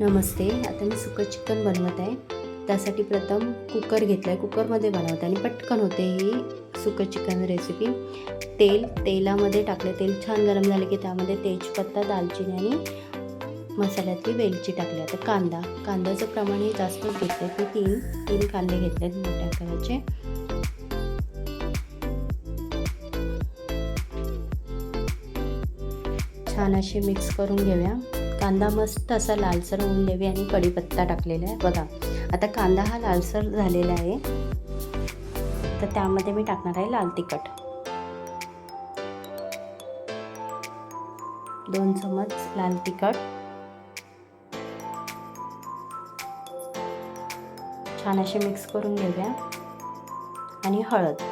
नमस्ते आता मी सुकं चिकन बनवत आहे. त्यासाठी प्रथम कुकर घेतला आहे कुकरमध्ये बनवते आणि पटकन होते ही सुकं चिकन रेसिपी तेल तेलामध्ये टाकले तेल छान गरम झाले की त्यामध्ये तेजपत्ता दालचिनी आणि मसाल्यातली वेलची टाकली. आता कांदा. कांद्याचं प्रमाण हे जास्तच घेतलं की तीन तीन कांदे घेतले आहेत मोठ्या आकाराचे. छान असे मिक्स करून घेऊया. कांदा मस्त असा लालसर होऊन देवी आणि कढीपत्ता टाकलेला आहे. बघा आता कांदा हा लालसर झालेला आहे. तर त्यामध्ये मी टाकणार आहे लाल तिखट. दोन चमच लाल तिखट. छान असे मिक्स करून घेऊया. आणि हळद.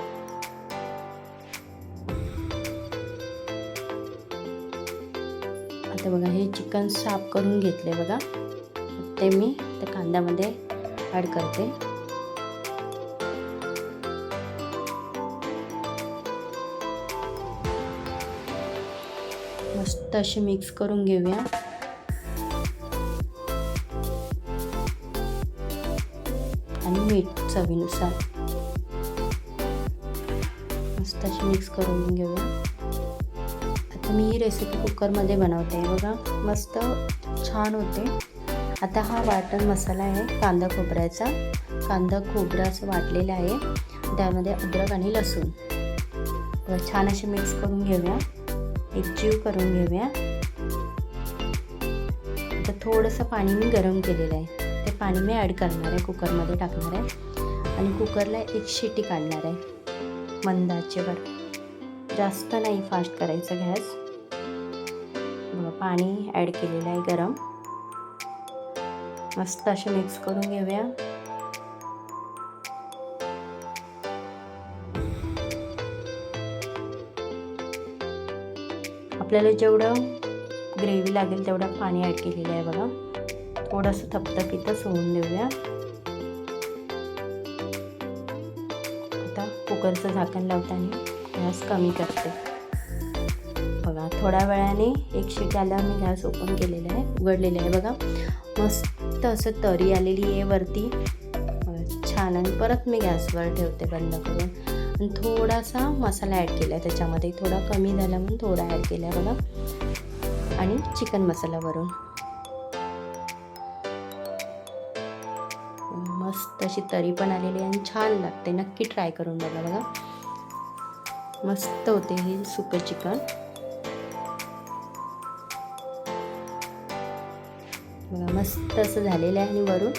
आता बघा हे चिकन साफ करून घेतले बघा. ते मी त्या कांद्यामध्ये ॲड करते. मस्त असे मिक्स करून घेऊया. आणि मीठ चवीनुसार. मस्त अशी मिक्स करून घेऊया. मी ही रेसिपी कुकरमध्ये बनवते. बघा मस्त छान होते. आता हा वाटण मसाला आहे कांदा खोबऱ्याचा. कांदा खोबरा असं वाटलेला आहे. त्यामध्ये अद्रक आणि लसूण. छान असे मिक्स करून घेऊया. एक जीव करून घेऊया. आता थोडंसं पाणी मी गरम केलेलं आहे. ते पाणी मी ॲड करणार आहे कुकरमध्ये टाकणार आहे. आणि कुकरला एक शिटी काढणार आहे. मंदाचे आचेवर जास्त नाही फास्ट करायचं गॅस. पाणी ॲड केलेलं आहे गरम. मस्त असे मिक्स करून घेऊया. आपल्याला जेवढं ग्रेव्ही लागेल तेवढं पाणी ॲड केलेलं आहे बघा. थोडंसं थपथपीतच होऊन देऊया. आता कुकरचं झाकण लावताना गॅस कमी करते. बघा थोड्या वेळाने एक शिट्याला मी गॅस ओपन केलेला आहे उघडलेलं आहे बघा. मस्त असं तरी आलेली आहे वरती. छान आणि परत मी गॅसवर ठेवते बंद करून. आणि थोडासा मसाला ॲड केला आहे त्याच्यामध्ये. थोडा कमी झाला म्हणून थोडा ॲड केला आहे बघा. आणि चिकन मसाला वरून. मस्त अशी तरी पण आलेली आहे आणि छान लागते. नक्की ट्राय करून बघा बघा. मस्त होते हे सुकं चिकन. मस्त असं झालेलं आहे आणि वरून.